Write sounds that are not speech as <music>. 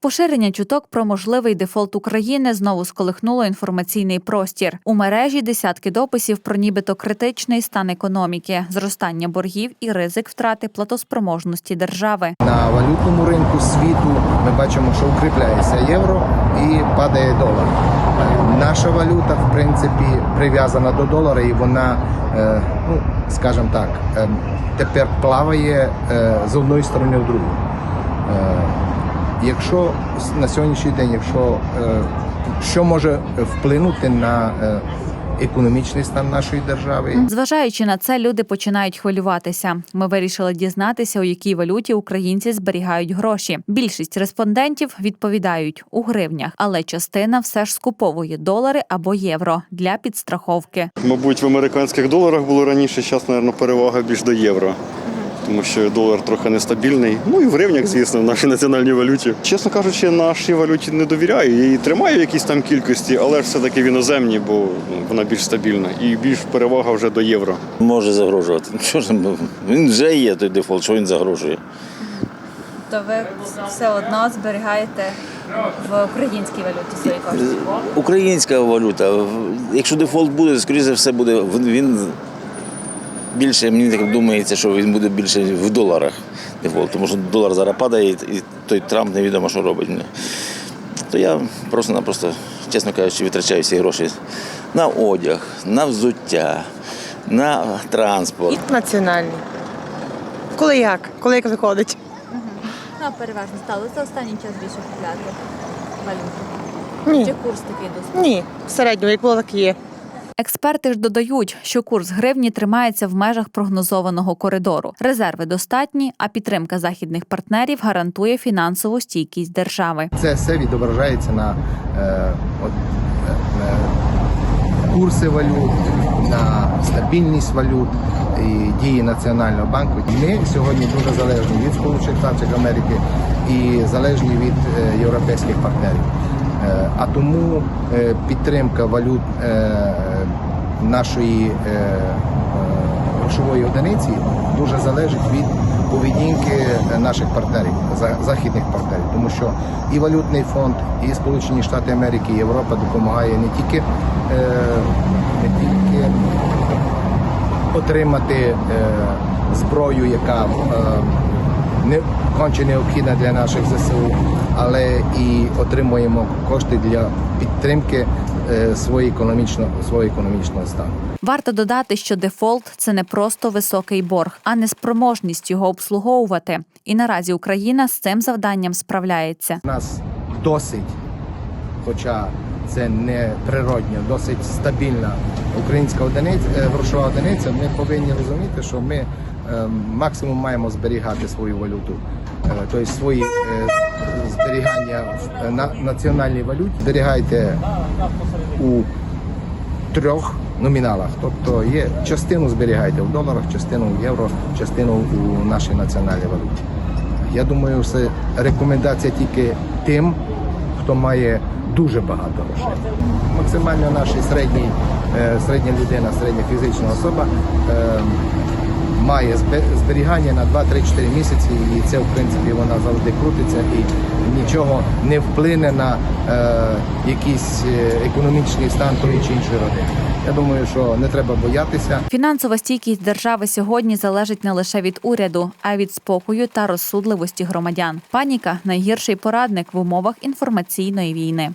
Поширення чуток про можливий дефолт України знову сколихнуло інформаційний простір. У мережі десятки дописів про нібито критичний стан економіки, зростання боргів і ризик втрати платоспроможності держави. На валютному ринку світу ми бачимо, що укріпляється євро і падає долар. Наша валюта, в принципі, прив'язана до долара, і вона, е, ну скажімо так, е, тепер плаває е, з одної сторони в другу. Якщо на сьогоднішній день, якщо е, що може вплинути на е, економічний стан нашої держави, Зважаючи на це, люди починають хвилюватися. Ми вирішили дізнатися, у якій валюті українці зберігають гроші. Більшість респондентів відповідають у гривнях, але частина все ж скуповує долари або євро для підстраховки. Мабуть, в американських доларах було раніше, зараз, мабуть, перевага більш до євро. Тому що долар трохи нестабільний. Ну і в гривнях, звісно, в нашій національній валюті. Чесно кажучи, нашій валюті не довіряю. Я її тримаю в якійсь там кількості, але ж все-таки в іноземній, бо ну, вона більш стабільна. І більш перевага вже до євро. Може загрожувати. <laughs> Що ж, він вже є той дефолт, що він загрожує. То ви все одно зберігаєте в українській валюті свої кошти? Українська валюта. Якщо дефолт буде, скоріше все буде він більше, мені так думається, що він буде більше в доларах дефолт, тому що долар зараз падає, і той Трамп невідомо, що робить. То я просто-напросто, чесно кажучи, витрачаю всі гроші на одяг, на взуття, на транспорт. Національні. Коли як? Коли як виходить? Ну, переважно стало за останній час більше купляти валюту. Ні. курс такий досить? Ні. В середньому, як було, так і є. Експерти ж додають, що курс гривні тримається в межах прогнозованого коридору. Резерви достатні, а підтримка західних партнерів гарантує фінансову стійкість держави. це все відображається на е, от, е, е, курси валют, на стабільність валют і дії Національного банку. Ми сьогодні дуже залежні від Сполучених Штатів Америки і залежні від е, європейських партнерів. Е, А тому е, підтримка валют е, нашої грошової одиниці дуже залежить від поведінки наших партнерів, за- західних партнерів, тому що і валютний фонд, і Сполучені Штати Америки, і Європа допомагає не тільки, не тільки отримати зброю, яка не конче необхідна для наших ЗСУ, але і отримуємо кошти для підтримки е, свого економічного свого економічного стану. Варто додати, що дефолт це не просто високий борг, а неспроможність його обслуговувати. І наразі Україна з цим завданням справляється. У нас досить, хоча це не природньо, досить стабільна українська одиниця, е, грошова одиниця. Ми повинні розуміти, що ми максимум маємо зберігати свою валюту, е, тобто свої е, зберігання е, на національній валюті. Зберігайте у трьох номіналах. Тобто є частину зберігайте в доларах, частину в євро, частину у нашій національній валюті. Я думаю, це рекомендація тільки тим, хто має дуже багато грошей. Максимально наш середній, е, середня людина, середня фізична особа е, має збе- зберігання на 2-3-4 місяці, і це в принципі вона завжди крутиться і нічого не вплине на е, якийсь е, економічний стан тої чи іншої родини. Я думаю, що не треба боятися. Фінансова стійкість держави сьогодні залежить не лише від уряду, а й від спокою та розсудливості громадян. Паніка найгірший порадник в умовах інформаційної війни.